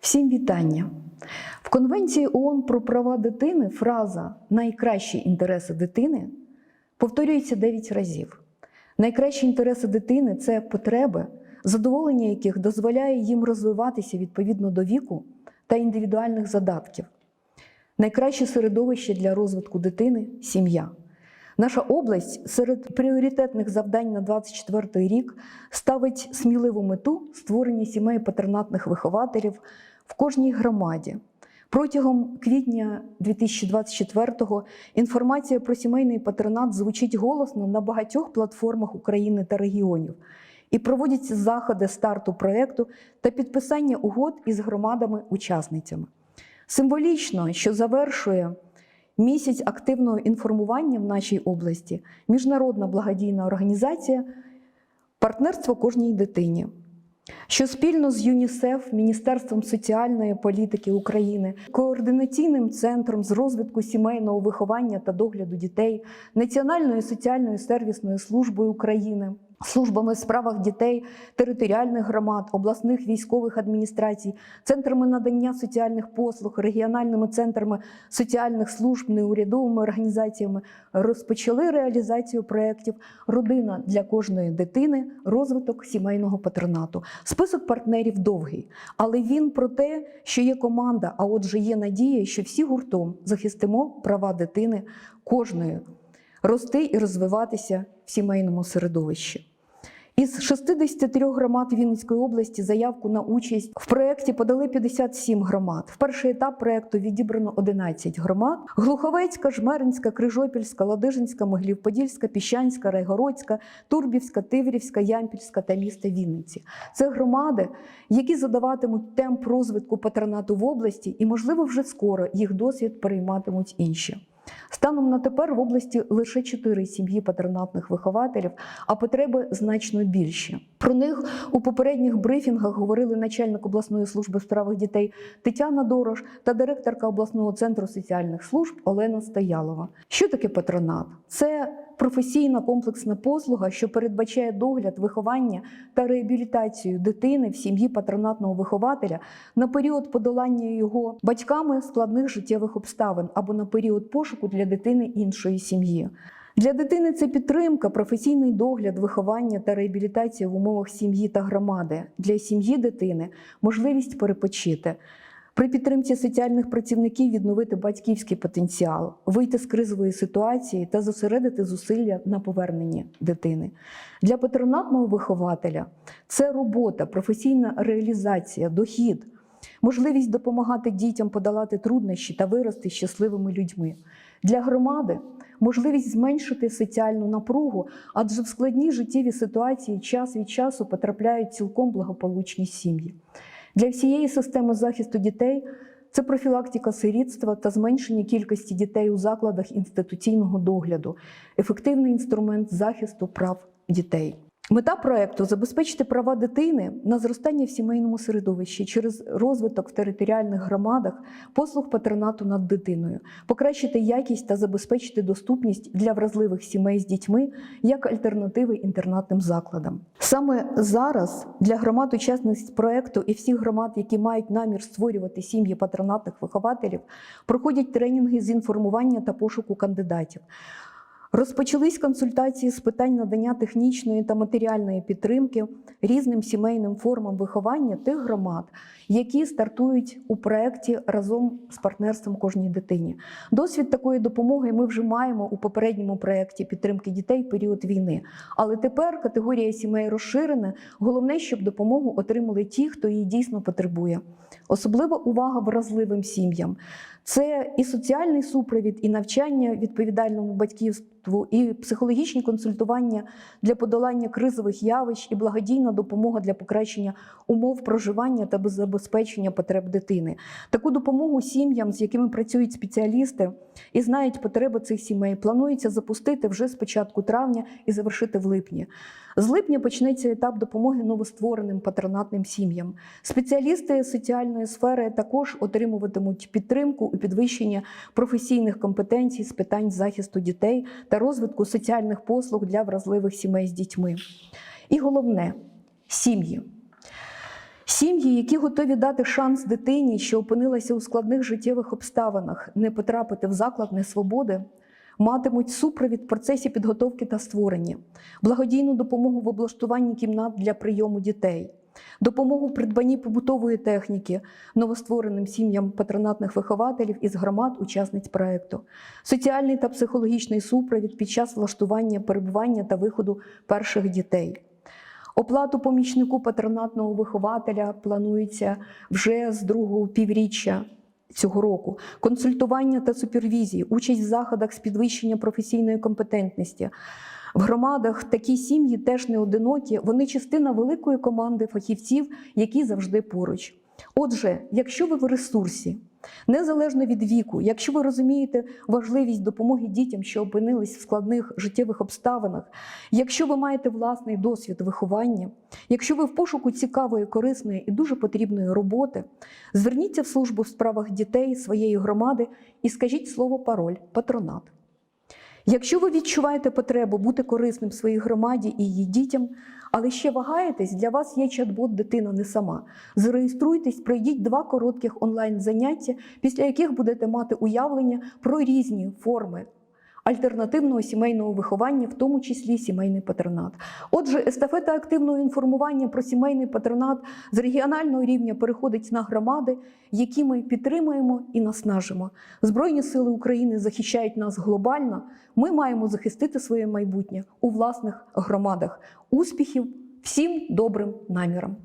Всім вітання! В Конвенції ООН про права дитини фраза Найкращі інтереси дитини повторюється 9 разів. Найкращі інтереси дитини це потреби, задоволення яких дозволяє їм розвиватися відповідно до віку та індивідуальних задатків. Найкраще середовище для розвитку дитини сім'я. Наша область серед пріоритетних завдань на 24 рік ставить сміливу мету створення сімей патернатних вихователів в кожній громаді. Протягом квітня 2024-го інформація про сімейний патернат звучить голосно на багатьох платформах України та регіонів. І проводяться заходи старту проєкту та підписання угод із громадами-учасницями. Символічно, що завершує місяць активного інформування в нашій області міжнародна благодійна організація Партнерство кожній дитині, що спільно з ЮНІСЕФ, Міністерством соціальної політики України, координаційним центром з розвитку сімейного виховання та догляду дітей, Національною соціальною сервісною службою України. Службами в справах дітей, територіальних громад, обласних військових адміністрацій, центрами надання соціальних послуг, регіональними центрами соціальних служб, неурядовими організаціями розпочали реалізацію проєктів Родина для кожної дитини, розвиток сімейного патронату. Список партнерів довгий, але він про те, що є команда, а отже, є надія, що всі гуртом захистимо права дитини кожної, рости і розвиватися в сімейному середовищі. Із 63 громад Вінницької області заявку на участь в проєкті подали 57 громад. В перший етап проєкту відібрано 11 громад: Глуховецька, Жмеринська, Крижопільська, Ладижинська, Могилів-Подільська, Піщанська, Райгородська, Турбівська, Тиврівська, Ямпільська та міста Вінниці. Це громади, які задаватимуть темп розвитку патронату в області, і, можливо, вже скоро їх досвід перейматимуть інші. Станом на тепер в області лише чотири сім'ї патронатних вихователів, а потреби значно більші. Про них у попередніх брифінгах говорили начальник обласної служби в справах дітей Тетяна Дорош та директорка обласного центру соціальних служб Олена Стоялова. Що таке патронат? Це професійна комплексна послуга, що передбачає догляд, виховання та реабілітацію дитини в сім'ї патронатного вихователя на період подолання його батьками складних життєвих обставин або на період пошуку для дитини іншої сім'ї. Для дитини це підтримка, професійний догляд, виховання та реабілітація в умовах сім'ї та громади. Для сім'ї дитини можливість перепочити. При підтримці соціальних працівників відновити батьківський потенціал, вийти з кризової ситуації та зосередити зусилля на поверненні дитини. Для патронатного вихователя це робота, професійна реалізація, дохід, можливість допомагати дітям подолати труднощі та вирости щасливими людьми. Для громади можливість зменшити соціальну напругу, адже в складні життєві ситуації час від часу потрапляють цілком благополучні сім'ї. Для всієї системи захисту дітей це профілактика сирітства та зменшення кількості дітей у закладах інституційного догляду, ефективний інструмент захисту прав дітей. Мета проекту забезпечити права дитини на зростання в сімейному середовищі через розвиток в територіальних громадах, послуг патронату над дитиною, покращити якість та забезпечити доступність для вразливих сімей з дітьми як альтернативи інтернатним закладам. Саме зараз для громад учасниць проекту і всіх громад, які мають намір створювати сім'ї патронатних вихователів, проходять тренінги з інформування та пошуку кандидатів. Розпочались консультації з питань надання технічної та матеріальної підтримки різним сімейним формам виховання тих громад, які стартують у проєкті разом з партнерством кожній дитині. Досвід такої допомоги ми вже маємо у попередньому проєкті підтримки дітей в період війни. Але тепер категорія сімей розширена. Головне, щоб допомогу отримали ті, хто її дійсно потребує. Особлива увага вразливим сім'ям. Це і соціальний супровід, і навчання відповідальному батьківству, і психологічні консультування для подолання кризових явищ, і благодійна допомога для покращення умов проживання та забезпечення потреб дитини. Таку допомогу сім'ям, з якими працюють спеціалісти і знають потреби цих сімей, планується запустити вже з початку травня і завершити в липні. З липня почнеться етап допомоги новоствореним патронатним сім'ям. Спеціалісти соціальної сфери також отримуватимуть підтримку у підвищенні професійних компетенцій з питань захисту дітей та розвитку соціальних послуг для вразливих сімей з дітьми. І головне сім'ї. Сім'ї, які готові дати шанс дитині, що опинилася у складних життєвих обставинах, не потрапити в заклад несвободи, матимуть супровід в процесі підготовки та створення, благодійну допомогу в облаштуванні кімнат для прийому дітей, допомогу в придбанні побутової техніки новоствореним сім'ям патронатних вихователів із громад учасниць проекту, соціальний та психологічний супровід під час влаштування, перебування та виходу перших дітей. Оплату помічнику патронатного вихователя планується вже з другого півріччя цього року. Консультування та супервізії, участь в заходах з підвищення професійної компетентності. В громадах такі сім'ї теж не одинокі, вони частина великої команди фахівців, які завжди поруч. Отже, якщо ви в ресурсі, незалежно від віку, якщо ви розумієте важливість допомоги дітям, що опинились в складних життєвих обставинах, якщо ви маєте власний досвід виховання, якщо ви в пошуку цікавої, корисної і дуже потрібної роботи, зверніться в службу в справах дітей своєї громади і скажіть слово пароль патронат. Якщо ви відчуваєте потребу бути корисним своїй громаді і її дітям, але ще вагаєтесь, для вас є чат-бот Дитина не сама. Зареєструйтесь, пройдіть два коротких онлайн-заняття, після яких будете мати уявлення про різні форми альтернативного сімейного виховання, в тому числі сімейний патронат. Отже, естафета активного інформування про сімейний патронат з регіонального рівня переходить на громади, які ми підтримуємо і наснажимо. Збройні сили України захищають нас глобально. Ми маємо захистити своє майбутнє у власних громадах. Успіхів всім добрим намірам!